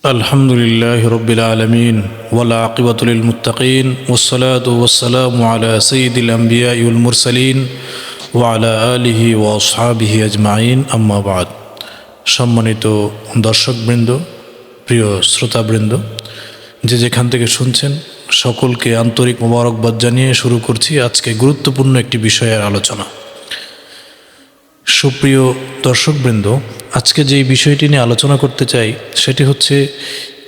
الحمد لله رب العالمين والعاقبة للمتقين والصلاة والسلام على سيد الأنبياء والمرسلين وعلى آله وأصحابه أجمعين أما بعد সম্মানিত দর্শকবৃন্দ প্রিয় শ্রোতাবৃন্দ যে যেখান থেকে শুনছেন সকলকে আন্তরিক মোবারকবাদ জানিয়ে শুরু করছি আজকে গুরুত্বপূর্ণ একটি বিষয়ের আলোচনা সুপ্রিয় দর্শকবৃন্দ আজকে যে বিষয়টি নিয়ে আলোচনা করতে চাই, সেটি হচ্ছে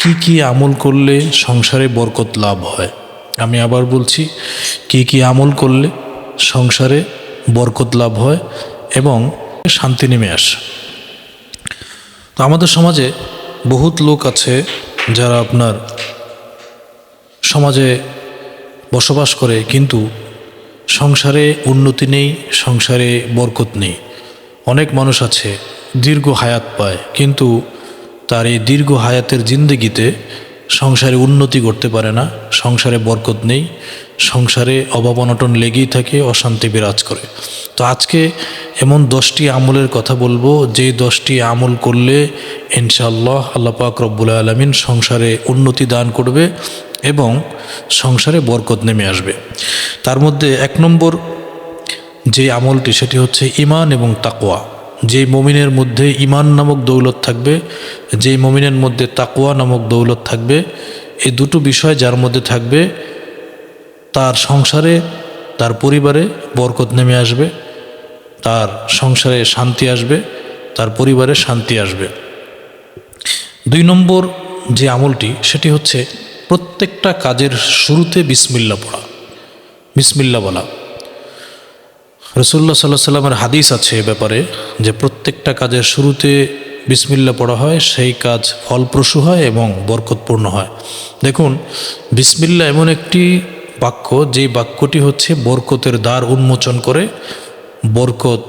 কি কি আমল করলে সংসারে বরকত লাভ হয়? আমি আবার বলছি, কি কি আমল করলে সংসারে বরকত লাভ হয় এবং শান্তি নেমে আসে? তো আমাদের সমাজে বহুত লোক আছে যারা আপনার সমাজে বসবাস করে, কিন্তু সংসারে উন্নতি নেই, সংসারে বরকত নেই। অনেক মানুষ আছে দীর্ঘ হায়াত পায়। কিন্তু তার এই দীর্ঘ হায়াতের জিন্দগিতে সংসারে উন্নতি করতে পারে না, সংসারে বরকত নেই, সংসারে অভাব অনটন লেগেই থাকে, অশান্তি বিরাজ করে। তো আজকে এমন দশটি আমলের কথা বলব যে দশটি আমল করলে ইনশাআল্লাহ আল্লাহ পাক রব্বুল আলমিন সংসারে উন্নতি দান করবে এবং সংসারে বরকত নেমে আসবে। তার মধ্যে এক নম্বর যে আমলটি, সেটি হচ্ছে ইমান এবং তাকোয়া যেই মমিনের মধ্যে ইমান নামক দৌলত থাকবে, যেই মমিনের মধ্যে তাকোয়া নামক দৌলত থাকবে এই দুটো বিষয় যার মধ্যে থাকবে, তার সংসারে, তার পরিবারে বরকত নেমে আসবে, তার সংসারে শান্তি আসবে, তার পরিবারে শান্তি আসবে। দুই নম্বর যে আমলটি, সেটি হচ্ছে প্রত্যেকটা কাজের শুরুতে বিসমিল্লা পড়া, বিসমিল্লা বলা। রসুল্লা সাল্লাহ সাল্লামের হাদিস আছে এ ব্যাপারে যে প্রত্যেকটা কাজের শুরুতে বিসমিল্লা পড়া হয়, সেই কাজ ফলপ্রসূ হয় এবং বরকতপূর্ণ হয়। দেখুন, বিসমিল্লা এমন একটি বাক্য, যেই বাক্যটি হচ্ছে বরকতের দ্বার উন্মোচন করে, বরকত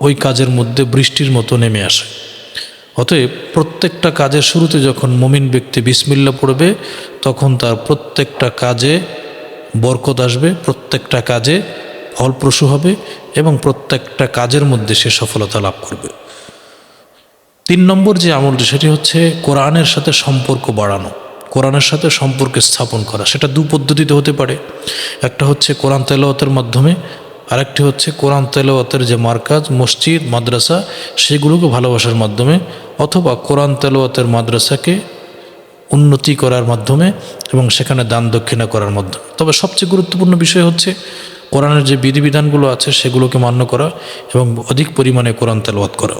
ওই কাজের মধ্যে বৃষ্টির মতো নেমে আসে। অতএব প্রত্যেকটা কাজের শুরুতে যখন মমিন ব্যক্তি বিসমিল্লা পড়বে, তখন তার প্রত্যেকটা কাজে বরকত আসবে, প্রত্যেকটা কাজে ফলপ্রসূ হবে এবং প্রত্যেকটা কাজের মধ্যে সে সফলতা লাভ করবে। তিন নম্বর যে আমলটি, সেটি হচ্ছে কোরআনের সাথে সম্পর্ক বাড়ানো, কোরআনের সাথে সম্পর্ক স্থাপন করা। সেটা দু পদ্ধতিতে হতে পারে। একটা হচ্ছে কোরআন তেলাওয়াতের মাধ্যমে, আরেকটি হচ্ছে কোরআন তেলাওয়াতের যে মার্কাজ, মসজিদ, মাদ্রাসা, সেগুলোকে ভালোবাসার মাধ্যমে অথবা কোরআন তেলাওয়াতের মাদ্রাসাকে উন্নতি করার মাধ্যমে এবং সেখানে দান দক্ষিণা করার মাধ্যমে। তবে সবচেয়ে গুরুত্বপূর্ণ বিষয় হচ্ছে কোরআনের যে বিধিবিধানগুলো আছে সেগুলোকে মান্য করা এবং অধিক পরিমাণে কোরআন তেলওয়াত করা।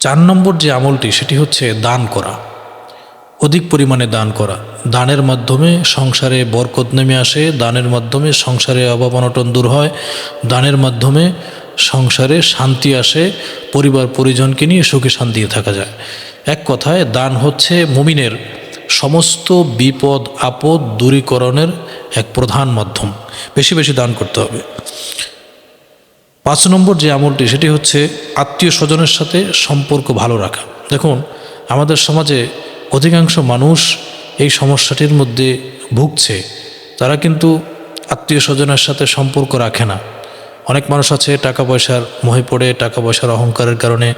চার নম্বর যে আমলটি, সেটি হচ্ছে দান করা। অধিক পরিমাণে দান করা। দানের মাধ্যমে সংসারে বরকত নেমে আসে, দানের মাধ্যমে সংসারে অভাব অনটন দূর হয়, দানের মাধ্যমে সংসারে শান্তি আসে, পরিবার পরিজনকে নিয়ে সুখে শান্তিতে থাকা যায়। এক কথায়, দান হচ্ছে মুমিনের সমস্ত বিপদ, আপদ দূরীকরণের এক প্রধান মাধ্যম। বেশি বেশি দান করতে হবে। পাঁচ নম্বর যে আমলটি, সেটি হচ্ছে আত্মীয় স্বজনের সাথে সম্পর্ক ভালো রাখা। দেখুন, আমাদের সমাজে অধিকাংশ মানুষ এই সমস্যাটির মধ্যে ভুগছে। তারা কিন্তু আত্মীয় স্বজনের সাথে সম্পর্ক রাখে না। অনেক মানুষ আছে টাকা পয়সার মোহে পড়ে, টাকা পয়সার অহংকারের কারণে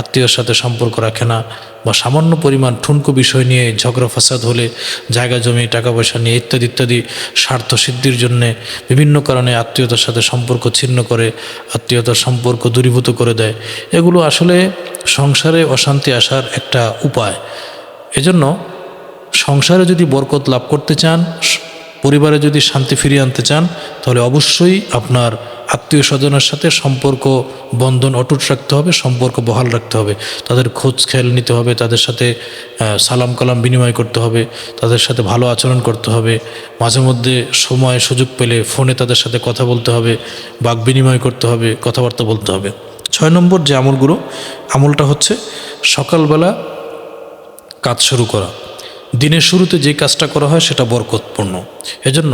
আত্মীয়র সাথে সম্পর্ক রাখে না বা সামান্য পরিমাণ ঠুনকো বিষয় নিয়ে ঝগড়া, ফাসাদ হলে জায়গা জমি, টাকা পয়সা নিয়ে ইত্যাদি ইত্যাদি স্বার্থ সিদ্ধির জন্যে বিভিন্ন কারণে আত্মীয়তার সাথে সম্পর্ক ছিন্ন করে, আত্মীয়তার সম্পর্ক দূরীভূত করে দেয়। এগুলো আসলে সংসারে অশান্তি আসার একটা উপায়। এজন্য সংসারে যদি বরকত লাভ করতে চান পরিবারে যদি শান্তি ফিরিয়ে আনতে চান তাহলে অবশ্যই আপনার আত্মীয় স্বজনের সাথে সম্পর্ক বন্ধন অটুট রাখতে হবে, সম্পর্ক বহাল রাখতে হবে। তাদের খোঁজ খেয়াল নিতে হবে, তাদের সাথে সালাম কালাম বিনিময় করতে হবে, তাদের সাথে ভালো আচরণ করতে হবে। মাঝে মধ্যে সময় সুযোগ পেলে ফোনে তাদের সাথে কথা বলতে হবে, বাক বিনিময় করতে হবে, কথাবার্তা বলতে হবে। ছয় নম্বর যে আমলগুলো, আমলটা হচ্ছে সকালবেলা কাজ শুরু করা। দিনের শুরুতে যে কাজটা করা হয় সেটা বরকতপূর্ণ। এজন্য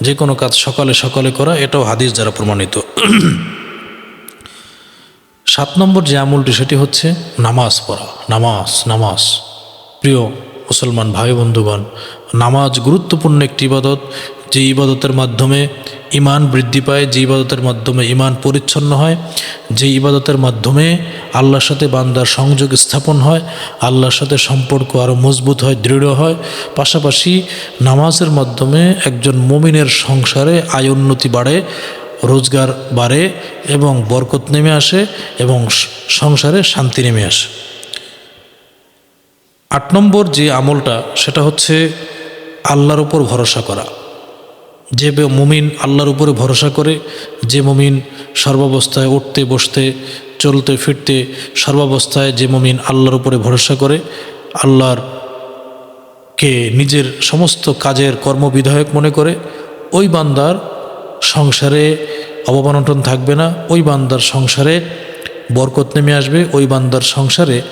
যে কোনো কাজ সকালে সকালে করা, এটাও হাদিস দ্বারা প্রমাণিত। সাত নম্বর যে আমলটি, সেটি হচ্ছে নামাজ পড়া, নামাজ নামাজ। প্রিয় মুসলমান ভাই বন্ধুগণ, নামাজ গুরুত্বপূর্ণ একটি ইবাদত। যে ইবাদতের মাধ্যমে ইমান বৃদ্ধি পায়, যে ইবাদতের মাধ্যমে ইমান পরিচ্ছন্ন হয়, যে ইবাদতের মাধ্যমে আল্লাহর সাথে বান্দার সংযোগ স্থাপন হয়, আল্লাহর সাথে সম্পর্ক আরও মজবুত হয়, দৃঢ় হয়। পাশাপাশি নামাজের মাধ্যমে একজন মুমিনের সংসারে আয় উন্নতি বাড়ে, রোজগার বাড়ে এবং বরকত নেমে আসে এবং সংসারে শান্তি নেমে আসে। আট নম্বর যে আমলটা, সেটা হচ্ছে আল্লাহর উপর ভরসা করা। যে মুমিন আল্লাহর উপরে ভরসা করে, যে মুমিন সর্বাবস্থায় উঠতে, বসতে, চলতে, ফিরতে সর্বাবস্থায় যে মুমিন আল্লাহর উপরে ভরসা করে, আল্লাহর কে নিজের সমস্ত কাজের কর্মবিধায়ক মনে করে, ওই বান্দার সংসারে অবমানটন থাকবে না, ওই বান্দার সংসারে বরকত নেমে আসবে, ওই বান্দার সংসারে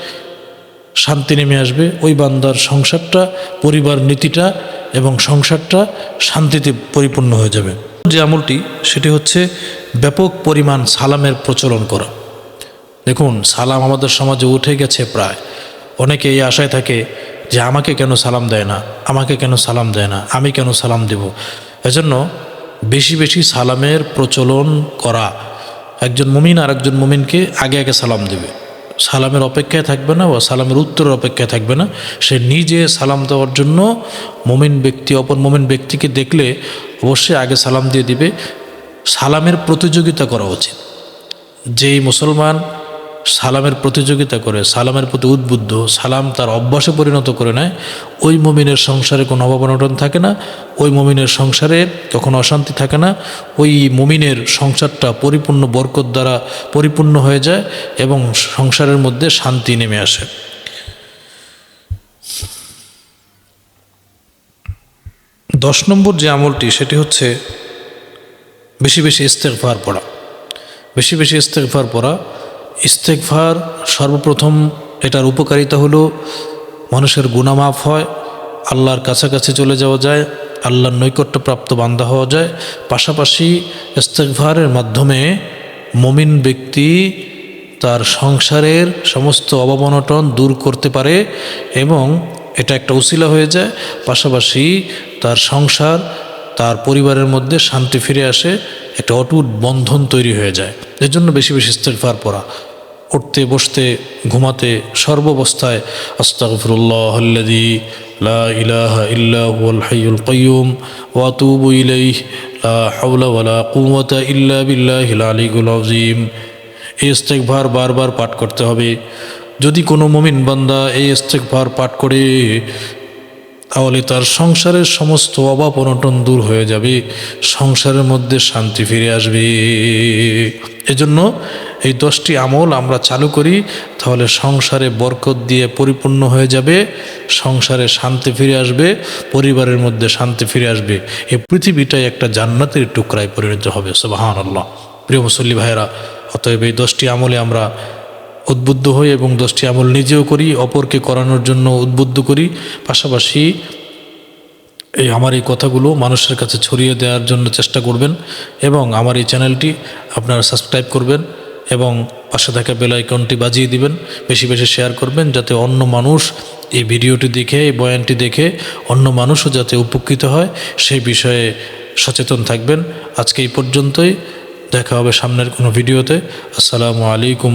শান্তি নেমে আসবে। ওই বান্দার সংসারটা, পরিবার নীতিটা এবং সংসারটা শান্তিতে পরিপূর্ণ হয়ে যাবে। যে আমলটি, সেটি হচ্ছে ব্যাপক পরিমাণ সালামের প্রচলন করা। দেখুন, সালাম আমাদের সমাজে উঠে গেছে প্রায়। অনেকে এই আশায় থাকে যে আমাকে কেন সালাম দেয় না, আমাকে কেন সালাম দেয় না, আমি কেন সালাম দেব? এজন্য বেশি বেশি সালামের প্রচলন করা। একজন মুমিন আর একজন মুমিনকে আগে আগে সালাম দেবে। সালামের অপেক্ষায় থাকবে না বা সালামের উত্তরের অপেক্ষায় থাকবে না। সে নিজে সালাম দেওয়ার জন্য মোমেন ব্যক্তি, অপর মোমেন ব্যক্তিকে দেখলে অবশ্যই আগে সালাম দিয়ে দিবে। সালামের প্রতিযোগিতা করা উচিত। যেই মুসলমান সালামের প্রতিযোগিতা করে, সালামের প্রতি উদ্বুদ্ধ, সালাম তার অভ্যাসে পরিণত করে নেয়, ওই মমিনের সংসারে কোনো অভাবনটন থাকে না, ওই মমিনের সংসারে কখনো অশান্তি থাকে না, ওই মমিনের সংসারটা পরিপূর্ণ বরকত দ্বারা পরিপূর্ণ হয়ে যায় এবং সংসারের মধ্যে শান্তি নেমে আসে। দশ নম্বর যে আমলটি, সেটি হচ্ছে বেশি বেশি ইস্তেকফার পড়া। বেশি বেশি ইস্তেকফার পড়া ইস্তেকফার সর্বপ্রথম এটার উপকারিতা হলো মানুষের গুণামাফ হয়, আল্লাহর কাছাকাছি চলে যাওয়া যায়, আল্লাহর নৈকট্যপ্রাপ্ত বান্দা হওয়া যায়। পাশাপাশি ইস্তেকফারের মাধ্যমে মমিন ব্যক্তি তার সংসারের সমস্ত অবমানটন দূর করতে পারে এবং এটা একটা উসিলা হয়ে যায়। পাশাপাশি তার সংসার, তার পরিবারের মধ্যে শান্তি ফিরে আসে, একটা অটুট বন্ধন তৈরি হয়ে যায়। এর জন্য বেশি বেশি ইস্তেগফার পড়া। উঠতে, বসতে, ঘুমাতে সর্বাবস্থায় আস্তাগফিরুল্লাহ আল্লাযী লা ইলাহা ইল্লা হুয়াল হাইয়ুল কাইয়্যুম ওয়া আতুবু ইলাইহি, লা হাওলা ওয়ালা কুওয়াতা ইল্লা এই বারবার পাঠ করতে হবে। যদি কোনো মুমিন বান্দা এই ইস্তেগফার পাঠ করে তাহলে তার সংসারের সমস্ত অভাব অনটন দূর হয়ে যাবে, সংসারের মধ্যে শান্তি ফিরে আসবে। এজন্য এই দশটি আমল আমরা চালু করি, তাহলে সংসারে বরকত দিয়ে পরিপূর্ণ হয়ে যাবে, সংসারে শান্তি ফিরে আসবে, পরিবারের মধ্যে শান্তি ফিরে আসবে। এই পৃথিবীটাই একটা জান্নাতের টুকরায় পরিণত হবে সুবাহান আল্লাহ প্রিয় মুসল্লি ভাইয়েরা, অতএব এই দশটি আমলে আমরা উদ্বুদ্ধ হই এবং দশটি আমল নিজেও করি, অপরকে করানোর জন্য উদ্বুদ্ধ করি। পাশাপাশি এই আমার এই কথাগুলো মানুষের কাছে ছড়িয়ে দেওয়ার জন্য চেষ্টা করবেন এবং আমার এই চ্যানেলটি আপনারা সাবস্ক্রাইব করবেন এবং পাশে থাকা বেল আইকনটি বাজিয়ে দিবেন, বেশি বেশি শেয়ার করবেন যাতে অন্য মানুষ এই ভিডিওটি দেখে, এই বয়ানটি দেখে অন্য মানুষও যাতে উপকৃত হয়। সেই বিষয়ে সচেতন থাকবেন। আজকে এই পর্যন্তই। দেখা হবে সামনের কোনো ভিডিওতে। আসসালামু আলাইকুম